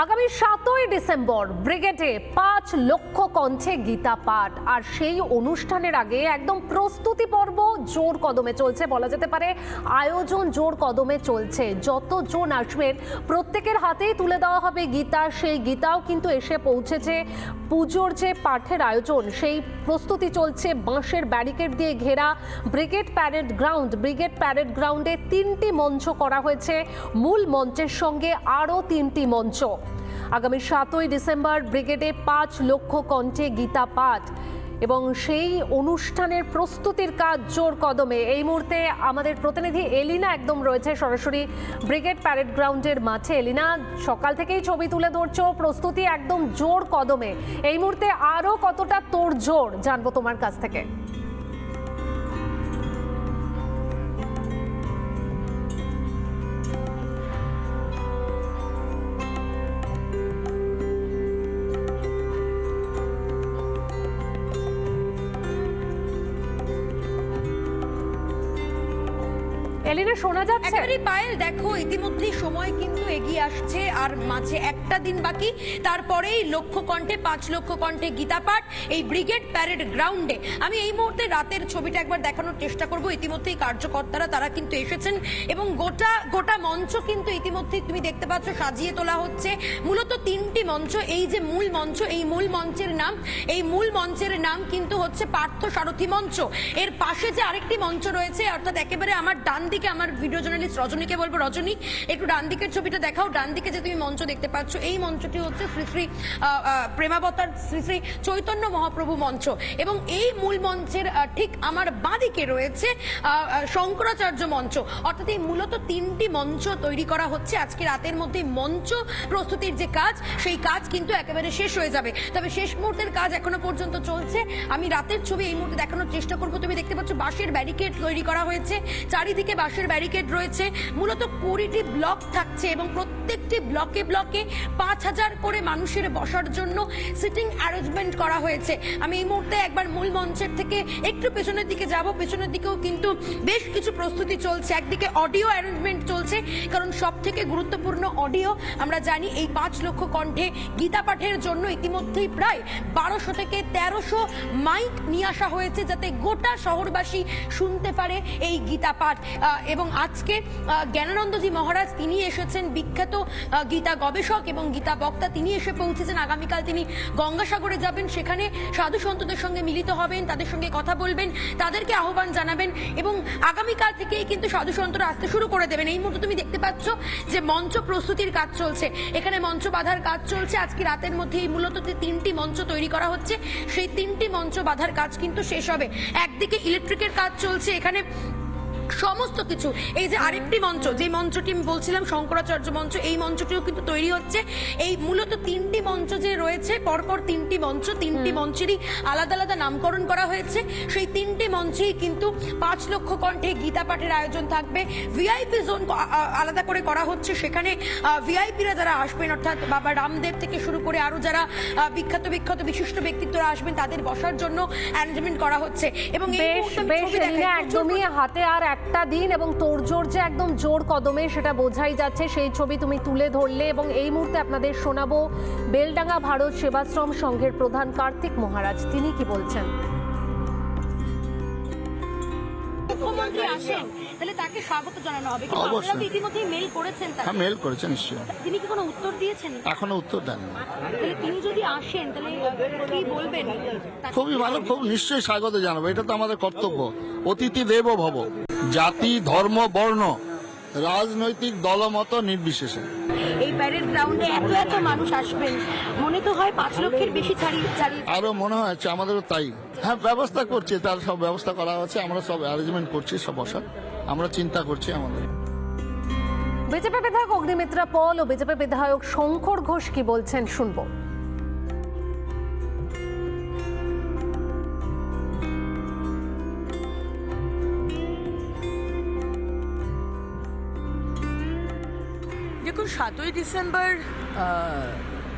আগামী সাতই ডিসেম্বর ব্রিগেডে পাঁচ লক্ষ কণ্ঠে গীতা পাঠ। আর সেই অনুষ্ঠানের আগে একদম প্রস্তুতি পর্ব জোর কদমে চলছে, বলা যেতে পারে আয়োজন জোর কদমে চলছে। যতজন আসবেন, প্রত্যেকের হাতেই তুলে দেওয়া হবে গীতা। সেই গীতাও কিন্তু এসে পৌঁছেছে। পুজোর যে পাঠের আয়োজন, সেই প্রস্তুতি চলছে বাঁশের ব্যারিকেড দিয়ে ঘেরা। Brigade parade ground, brigade parade গ্রাউন্ডে তিনটি মঞ্চ করা হয়েছে। মূল মঞ্চের সঙ্গে আরও তিনটি মঞ্চ। আগামী সাতই ডিসেম্বর ব্রিগেডে পাঁচ লক্ষ কণ্ঠে গীতা পাঠ এবং সেই অনুষ্ঠানের প্রস্তুতির কাজ জোর কদমে। এই মুহূর্তে আমাদের প্রতিনিধি এলিনা একদম রয়েছে সরাসরি ব্রিগেড প্যারেড গ্রাউন্ডের মাঠে। এলিনা, সকাল থেকেই ছবি তুলে ধরছো, প্রস্তুতি একদম জোর কদমে। এই মুহূর্তে আরও কতটা তোর জোর জানব তোমার কাছ থেকে। এলিনা শোনা যাচ্ছে? একেবারে পায়েল, দেখো, ইতিমধ্যেই সময় কিন্তু এগিয়ে আসছে, আর মাঝে একটা দিন বাকি। তারপরেই লক্ষ কণ্ঠে পাঁচ লক্ষ কণ্ঠে গীতা পাঠ, এই ব্রিগেড প্যারেড গ্রাউন্ডে। আমি এই মুহূর্তে রাতের ছবিটা একবার দেখানোর চেষ্টা করব। ইতিমধ্যেই কার্যকর্তারা তারা কিন্তু এসেছেন, এবং গোটা গোটা মঞ্চ কিন্তু ইতিমধ্যেই তুমি দেখতে পাচ্ছ, সাজিয়ে তোলা হচ্ছে। মূলত তিনটি মঞ্চ, এই যে মূল মঞ্চ, এই মূল মঞ্চের নাম, এই মূল মঞ্চের নাম কিন্তু হচ্ছে পার্থ সারথী মঞ্চ। এর পাশে যে আরেকটি মঞ্চ রয়েছে, অর্থাৎ একেবারে আমার ডান দিকে আমার ভিডিও জার্নালিস্ট রজনীকে বলব, রজনী, একটু ডান দিকের ছবিটা দেখাও। ডান দিকে যে তুমি মঞ্চ দেখতে পাচ্ছ, এই মঞ্চটি হচ্ছে শ্রী শ্রী প্রেমাবতার শ্রী শ্রী চৈতন্য মহাপ্রভু মঞ্চ। এবং এই মূল মঞ্চের ঠিক আমার বাঁদিকে রয়েছে শঙ্করাচার্য মঞ্চ। অর্থাৎ এই মূলত তিনটি মঞ্চ তৈরি করা হচ্ছে। আজকে রাতের মধ্যে মঞ্চ প্রস্তুতির যে কাজ, সেই কাজ কিন্তু একেবারে শেষ হয়ে যাবে। তবে শেষ মুহূর্তের কাজ এখনও পর্যন্ত চলছে। আমি রাতের ছবি এই মুহূর্তে দেখানোর চেষ্টা করব। তুমি দেখতে পাচ্ছ বাঁশের ব্যারিকেড তৈরি করা হয়েছে। চারিদিকে বাঁশের ব্যারিকেড রয়েছে। মূলত কুড়িটি ব্লক থাকছে এবং প্রত্যেকটি ব্লকে ব্লকে পাঁচ হাজার করে মানুষের বসার জন্য সিটিং অ্যারেঞ্জমেন্ট করা হয়েছে। আমি এই মুহূর্তে একবার মূল মঞ্চের থেকে একটু পেছনের দিকে যাব। পেছনের দিকেও কিন্তু বেশ কিছু প্রস্তুতি চলছে। একদিকে অডিও অ্যারেঞ্জমেন্ট চলছে, কারণ সব থেকে গুরুত্বপূর্ণ অডিও আমরা জানি এই পাঁচ লক্ষ কণ্ঠে গীতা পাঠের জন্য ইতিমধ্যেই প্রায় বারোশো থেকে তেরোশো মাইক নিয়ে আসা হয়েছে যাতে গোটা শহরবাসী শুনতে পারে এই গীতা পাঠ। এবং আজকে জ্ঞানানন্দজি মহারাজ, তিনি এসেছেন বিখ্যাত আহ, গীতা গবেষক এবং গীতা বক্তা তিনি এসে পৌঁছেছেন। আগামীকাল তিনি গঙ্গাসাগরে যাবেন। সেখানে সাধু সন্তদের সঙ্গে মিলিত হবেন তাদের সঙ্গে কথা বলবেন তাদেরকে আহ্বান জানাবেন এবং আগামীকাল থেকেই কিন্তু সাধু সন্তরা আসতে শুরু করে দেবেন। এই মুহূর্তে তুমি দেখতে পাচ্ছ যে মঞ্চ প্রস্তুতির কাজ চলছে। এখানে মঞ্চ বাঁধার কাজ চলছে। আজকে রাতের মধ্যে এই মূলত যে তিনটি মঞ্চ তৈরি করা হচ্ছে সেই তিনটি মঞ্চ বাঁধার কাজ কিন্তু শেষ হবে। একদিকে ইলেকট্রিকের কাজ চলছে। এখানে সমস্ত কিছু। এই যে আরেকটি মঞ্চ যে মঞ্চটি আমি বলছিলাম শঙ্করাচার্য মঞ্চ এই মঞ্চটিও কিন্তু তৈরি হচ্ছে। এই মূলত তিনটি মঞ্চ যে রয়েছে পরপর তিনটি মঞ্চ তিনটি মঞ্চেরই আলাদা আলাদা নামকরণ করা হয়েছে। সেই তিনটি মঞ্চেই কিন্তু পাঁচ লক্ষ কণ্ঠে গীতা পাঠের আয়োজন থাকবে। ভিআইপি জোন আলাদা করে করা হচ্ছে। সেখানে ভিআইপিরা যারা আসবেন অর্থাৎ বাবা রামদেব থেকে শুরু করে আরও যারা বিখ্যাত বিখ্যাত বিশিষ্ট ব্যক্তিত্বরা আসবেন তাদের বসার জন্য অ্যারেঞ্জমেন্ট করা হচ্ছে। এবং একদমই হাতে আর একটা দিন এবং তোর জোর যে একদম জোর কদমে সেটা বোঝাই যাচ্ছে সেই ছবি তুমি তুলে ধরলে এবং এই মুহূর্তে আপনাদের শোনাবো বেলডাঙ্গা ভারত সেবাশ্রম সংঘের প্রধান কার্তিক মহারাজ। তিনি কি বলছেন? মুখ্যমন্ত্রী আসেন তাহলে তাকে স্বাগত জানানো হবে। কিন্তু অবশ্যই। আপনারা ইতিমধ্যেই মেল করেছেন হ্যাঁ মেল করেছে নিশ্চয়ই। তিনি কি কোনো উত্তর দিয়েছেন? এখনও উত্তর দেননি। তাহলে তিনি যদি আসেন তাহলে কি বলবেন? খুবই ভালো খুব নিশ্চয়ই স্বাগত জানাব। এটা তো আমাদের কর্তব্য। অতিথি দেব ভব। জাতি ধর্ম বর্ণ রাজনৈতিক দলমত নির্বিশেষে। এই প্যারেড গ্রাউন্ডে এত এত মানুষ আসবেন। মনে তো হয় পাঁচ লক্ষের বেশি ছাড়িয়ে ছাড়িয়ে আরও মনে হচ্ছে আমাদেরও তাই। হ্যাঁ ব্যবস্থা করছি তার সব ব্যবস্থা করা হচ্ছে আমরা সব অ্যারেঞ্জমেন্ট করছি সব বসার। আমরা চিন্তা করছি আমাদের। বিজেপি বিধায়ক অগ্নিমিত্রা পল ও বিজেপি বিধায়ক শঙ্কর ঘোষ কি বলছেন শুনব। দেখুন, সাতই ডিসেম্বর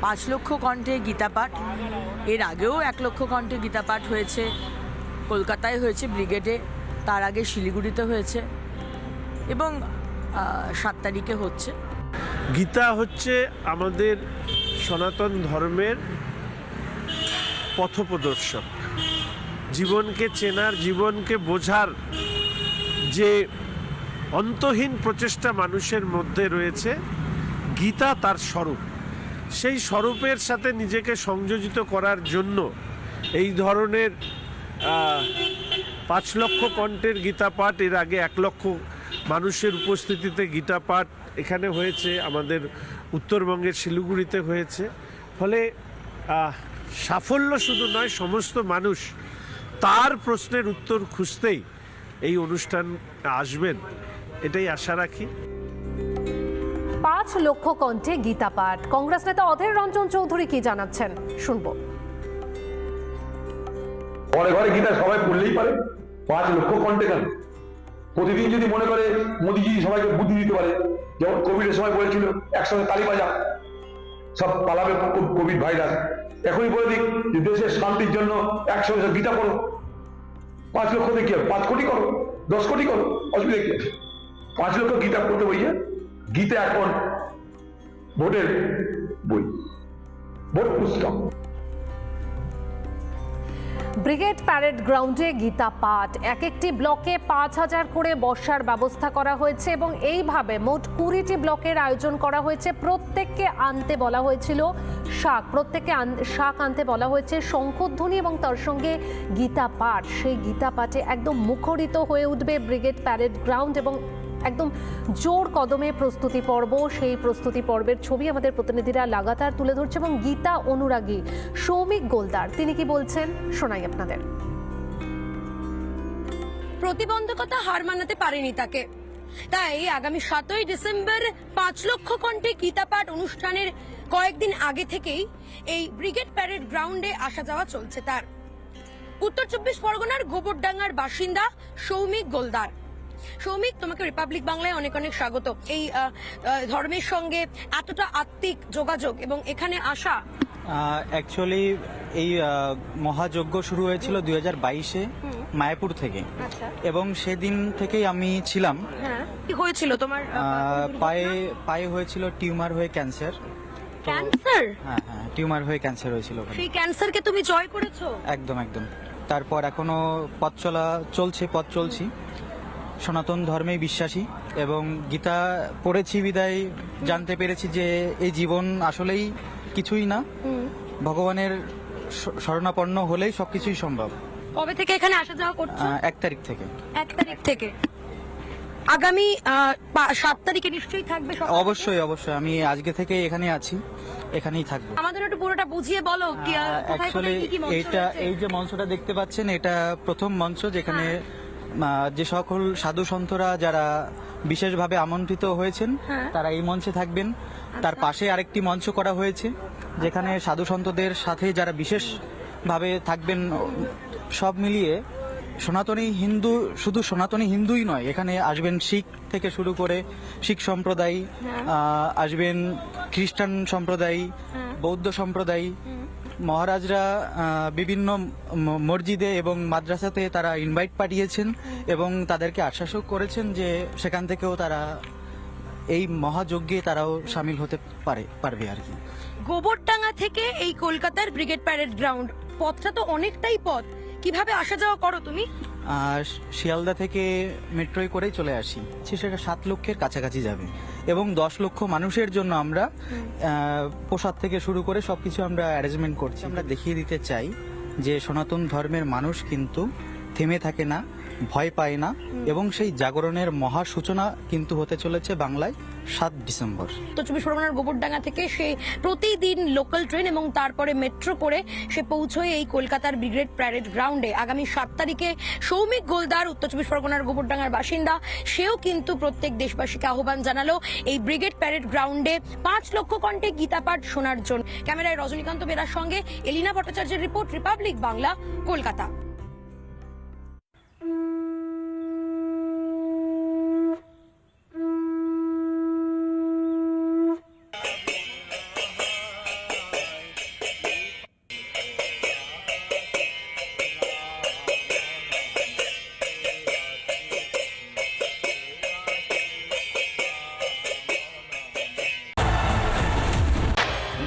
পাঁচ লক্ষ কণ্ঠে গীতা পাঠ। এর আগেও এক লক্ষ কণ্ঠে গীতা পাঠ হয়েছে। কলকাতায় হয়েছে ব্রিগেডে, তার আগে শিলিগুড়িতে হয়েছে। এবং সাত তারিখে হচ্ছে। গীতা হচ্ছে আমাদের সনাতন ধর্মের পথপ্রদর্শক। জীবনকে চেনার, জীবনকে বোঝার যে অন্তহীন প্রচেষ্টা মানুষের মধ্যে রয়েছে গীতা তার স্বরূপ। সেই স্বরূপের সাথে নিজেকে সংযোজিত করার জন্য এই ধরনের পাঁচ লক্ষ কণ্ঠের গীতা পাঠ, এর আগে এক লক্ষ মানুষের উপস্থিতিতে গীতা পাঠ এখানে হয়েছে, আমাদের উত্তরবঙ্গের শিলিগুড়িতে হয়েছে। ফলে সাফল্য শুধু নয়, সমস্ত মানুষ তার প্রশ্নের উত্তর খুঁজতেই এই অনুষ্ঠান আসবেন, এটাই আশা রাখি। লক্ষ কণ্ঠে গীতা পাঠ। কংগ্রেস নেতা অধীর রঞ্জন চৌধুরী কি জানাচ্ছেন? শুনব। ঘরে ঘরে গীতা সবাই পড়লেই পারে। পাঁচ লক্ষ কণ্ঠে কেন প্রতিদিন যদি মনে করে মোদিজি সবাইকে বুদ্ধি দিতে পারে, যেমন কোভিডের সময় বলেছিল, একসঙ্গে তালি বাজা। সব পালাবে কোভিড ভাইরাস। এখনই বলে দিক যে দেশের শান্তির জন্য একসঙ্গে সব গীতা পড়ো। পাঁচ লক্ষ হবে? পাঁচ কোটি করো, দশ কোটি করো, অসুবিধা কি পাঁচ লক্ষ গীতা পড়তে বইয়ে গীতা এখন ভোটের বই, ভোট পুস্তক। ব্রিগেড প্যারেড গ্রাউন্ডে গীতা পাঠ। এক একটি ব্লকে পাঁচ হাজার করে বসার ব্যবস্থা করা হয়েছে এবং এইভাবে মোট কুড়িটি ব্লকের আয়োজন করা হয়েছে। প্রত্যেককে আনতে বলা হয়েছিল শাক, প্রত্যেককে শাক আনতে বলা হয়েছে শঙ্খধ্বনি এবং তার সঙ্গে গীতা পাঠ। সেই গীতা পাঠে একদম মুখরিত হয়ে উঠবে ব্রিগেড প্যারেড গ্রাউন্ড এবং একদম জোর কদমে প্রস্তুতি পর্ব, সেই প্রস্তুতি পর্বের ছবি আমাদের প্রতিনিধিরা লাগাতার তুলে ধরছে এবং গীতা অনুরাগী সৌমিক গোলদার। তিনি কি বলছেন? শোনাই আপনাদের। প্রতিবন্ধকতা হার মানাতে পারেনি তাকে। তাই আগামী সাতই ডিসেম্বর পাঁচ লক্ষ কণ্ঠে গীতাপাঠ অনুষ্ঠানের কয়েকদিন আগে থেকেই এই ব্রিগেড প্যারেড গ্রাউন্ডে আসা যাওয়া চলছে তার। উত্তর চব্বিশ পরগনার গোবরডাঙ্গার বাসিন্দা সৌমিক গোলদার। সৌমিক তোমাকে রিপাবলিক বাংলায় অনেক অনেক স্বাগত। এই ধর্মের সঙ্গে এতটা আত্মিক যোগাযোগ এবং এখানে আসা। অ্যাকচুয়ালি এই মহাযজ্ঞ শুরু হয়েছিল দুই হাজার বাইশে মায়াপুর থেকে। আচ্ছা। এবং সেদিন থেকেই আমি ছিলাম। হ্যাঁ। কি হয়েছিল তোমার পায়ে পায়ে হয়েছিল টিউমার হয়ে ক্যান্সার। ক্যান্সার? হ্যাঁ হ্যাঁ টিউমার হয়ে ক্যান্সার হয়েছিল সেই ক্যান্সারকে তুমি জয় করেছ? একদম একদম। তারপর এখনও পথ চলা চলছে পথ চলছি। সনাতন ধর্মেই বিশ্বাসী এবং গীতা পড়েছি বিদায় জানতে পেরেছি যে এই জীবন আসলেই কিছুই না। ভগবানের শরণাপন্ন হলেই সবকিছুই সম্ভব। কবে থেকে এখানে আসা যাওয়া করছ? এক তারিখ থেকে। এক তারিখ থেকে। আগামী সাত তারিখে নিশ্চয়ই থাকবে অবশ্যই অবশ্যই। আমি আজকে থেকে এখানে আছি এখানেই থাকব। আমাদের একটু পুরোটা বুঝিয়ে বলো অ্যাকচুয়ালি এইটা এই যে মঞ্চটা দেখতে পাচ্ছেন এটা প্রথম মঞ্চ যেখানে আহ, যে সকল সাধু সন্তরা যারা বিশেষভাবে আমন্ত্রিত হয়েছেন হ্যাঁ। তারা এই মঞ্চে থাকবেন। তার পাশে আরেকটি মঞ্চ করা হয়েছে যেখানে সাধু সন্তদের সাথে যারা বিশেষভাবে থাকবেন সব মিলিয়ে সনাতনী হিন্দু শুধু সনাতনী হিন্দুই নয় এখানে আসবেন শিখ থেকে শুরু করে শিখ সম্প্রদায় আসবেন খ্রিস্টান সম্প্রদায় বৌদ্ধ সম্প্রদায় মহারাজরা বিভিন্ন মসজিদে এবং মাদ্রাসাতে তারা ইনভাইট পাঠিয়েছেন এবং তাদেরকে আশ্বাসও করেছেন যে সেখান থেকেও তারা এই মহাযজ্ঞে তারাও সামিল হতে পারে, পারবে আর কি। গোবরডাঙ্গা থেকে এই কলকাতার ব্রিগেড প্যারেড গ্রাউন্ড, পথটা তো অনেকটাই পথ। কীভাবে আসা যাওয়া করো তুমি? আর শিয়ালদা থেকে মেট্রোয় করেই চলে আসি। সেটা সাত লক্ষের কাছাকাছি যাবে। এবং দশ লক্ষ মানুষের জন্য আমরা পোশাক প্রসাদ থেকে শুরু করে সবকিছু আমরা অ্যারেঞ্জমেন্ট করছি। আমরা দেখিয়ে দিতে চাই যে সনাতন ধর্মের মানুষ কিন্তু থেমে থাকে না। ভয় পায় না এবং সেই জাগরণের মহা সূচনা কিন্তু হতে চলেছে বাংলায় সাত ডিসেম্বর। উত্তর চব্বিশ পরগনার গোবরডাঙ্গা থেকে সে প্রতিদিন লোকাল ট্রেন এবং তারপরে মেট্রো করে সে পৌঁছয় এই কলকাতার ব্রিগেড প্যারেড গ্রাউন্ডে। আগামী সাত তারিখে সৌমিক গোলদার, উত্তর চব্বিশ পরগনার গোবরডাঙ্গার বাসিন্দা, সেও কিন্তু প্রত্যেক দেশবাসীকে আহ্বান জানালো এই ব্রিগেড প্যারেড গ্রাউন্ডে পাঁচ লক্ষ কণ্ঠে গীতাপাঠ শোনার জন্য। ক্যামেরায় রজনীকান্ত বেরার সঙ্গে এলিনা ভট্টাচার্যের রিপোর্ট, রিপাবলিক বাংলা, কলকাতা।